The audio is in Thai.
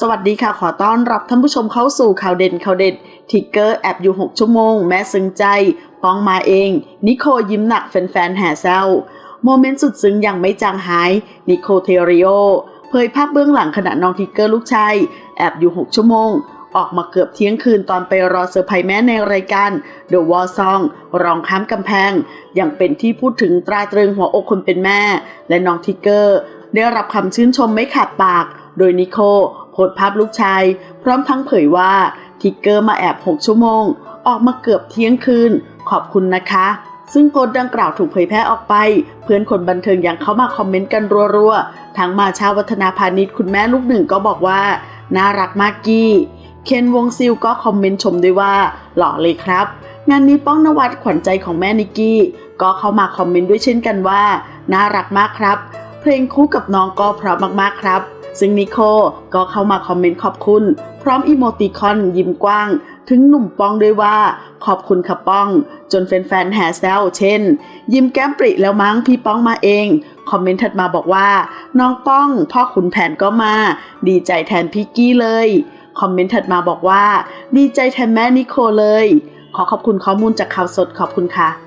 สวัสดีค่ะ ขอต้อนรับท่านผู้ชมเข้าสู่ข่าวเด่นข่าวเด็ดทิกเกอร์แอบอยู่ 6 ชั่วโมง แม่ซึ้งใจ ป้องมาเอง นิโคยิ้มหนักแฟนๆแห่แซวโมเมนต์สุดซึ้งยังไม่จางหาย นิโคเทริโอ เผยภาพเบื้องหลังขณะน้องทิกเกอร์ลูกชาย แอบอยู่ 6 ชั่วโมง ออกมาเกือบเที่ยงคืนตอนไปรอเซอร์ไพรส์แม่ในรายการ The War Song รองข้ามกำแพง ยังเป็นที่พูดถึงตราตรึงหัวอกคนเป็นแม่ และน้องทิกเกอร์ ได้รับคำชื่นชมไม่ขาดปาก โดยนิโคโพสภาพลูกชาย พร้อมทั้งเผยว่าทิกเกอร์มาแอบ 6 ชั่วโมง ออกมาเกือบเที่ยงคืน ขอบคุณนะคะ ซึ่งโพสดังกล่าวถูกเผยแพร่ออกไป เพื่อนคนบันเทิงยังเข้ามาคอมเมนต์กันรัวๆ ทั้งมาชาวัฒนาพาณิชย์คุณแม่ลูกหนึ่งก็บอกว่า น่ารักมากกี้เคนวงซิลก็คอมเมนต์ชมด้วยว่า หล่อเลยครับ งานนี้ป้องนวัดขวัญใจของแม่นิกกี้ ก็เข้ามาคอมเมนต์ด้วยเช่นกันว่า น่ารักมากครับ เพลงคู่กับน้องก็เพราะมากๆครับ ซึ่งนิโคก็เข้ามาคอมเมนต์ขอบคุณ พร้อมอีโมติคอนยิ้มกว้าง ถึงหนุ่มป้องด้วยว่าขอบคุณค่ะป้อง จนแฟนๆแห่แซวเช่น ยิ้มแก้มปริแล้วมั้งพี่ป้องมาเอง คอมเมนต์ถัดมาบอกว่า น้องป้องพ่อขุนแผนก็มา ดีใจแทนพี่กี้เลย คอมเมนต์ถัดมาบอกว่า ดีใจแทนแม่นิโคเลย ขอขอบคุณข้อมูลจากข่าวสดขอบคุณค่ะ